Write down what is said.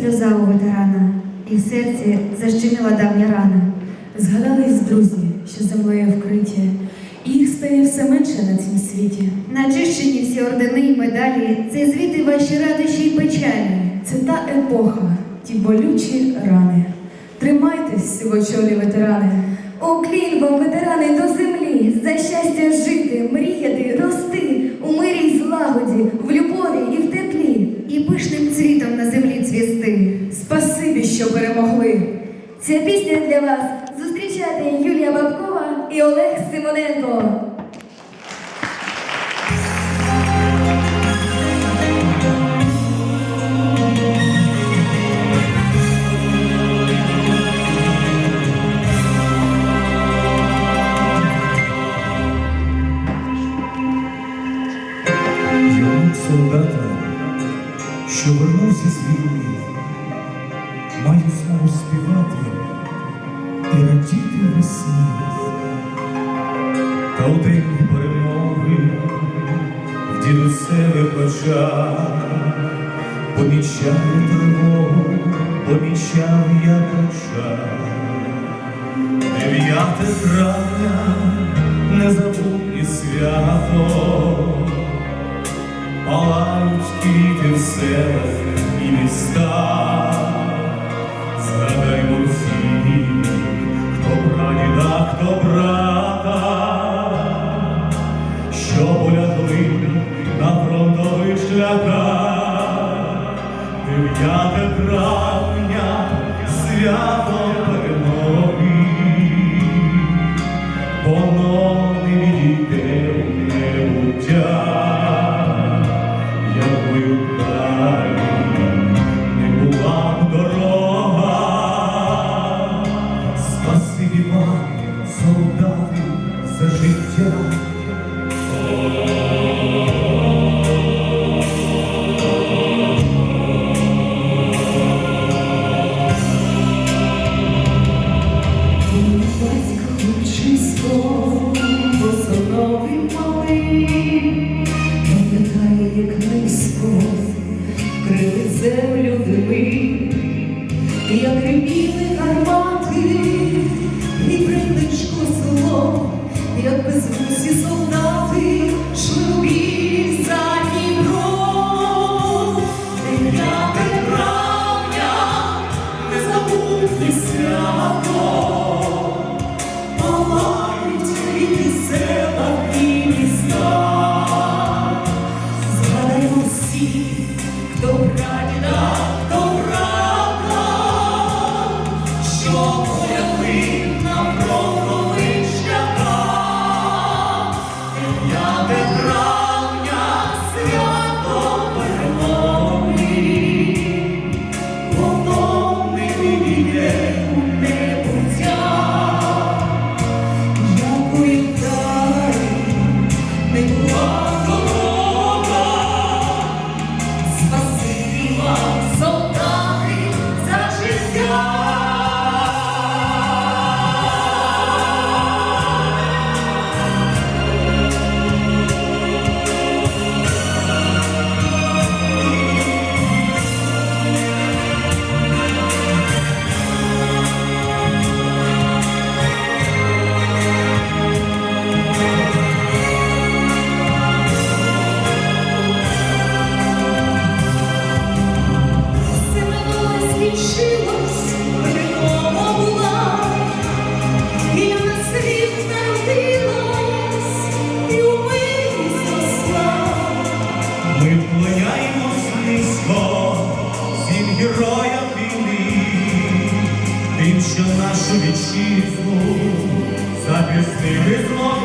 сльоза у ветерана, і в серці защеміла давня рана. Згадались друзі, що землею вкриті, і їх стає все менше на цім світі. Начищені всі ордени й медалі, це звіти ваші радощі й печалі. Це та епоха, ті болючі рани. Тримайтесь, сивочолі ветерани. Уклін вам, ветерани, перемогли. Ця пісня для вас зустрічати Юлія Бабкова і Олег Симоненко. Солдата, що вернувся з війни, і радіти весні. Та у день перемоги в дідусеве очах помічав тривогу, помічав я очах. Дев'яте травня незабутнє свято. Палають квіти в селах і містах, свято перемоги, воно не відійде в небуття. Якою далі не була б дорога, спасибі вам, солдати, за життя. Крили землю дими, як ревіли гармати, і приличко село, як безвусі солдати, героям війни, тим, що нашу вітчизну запіснили змогли.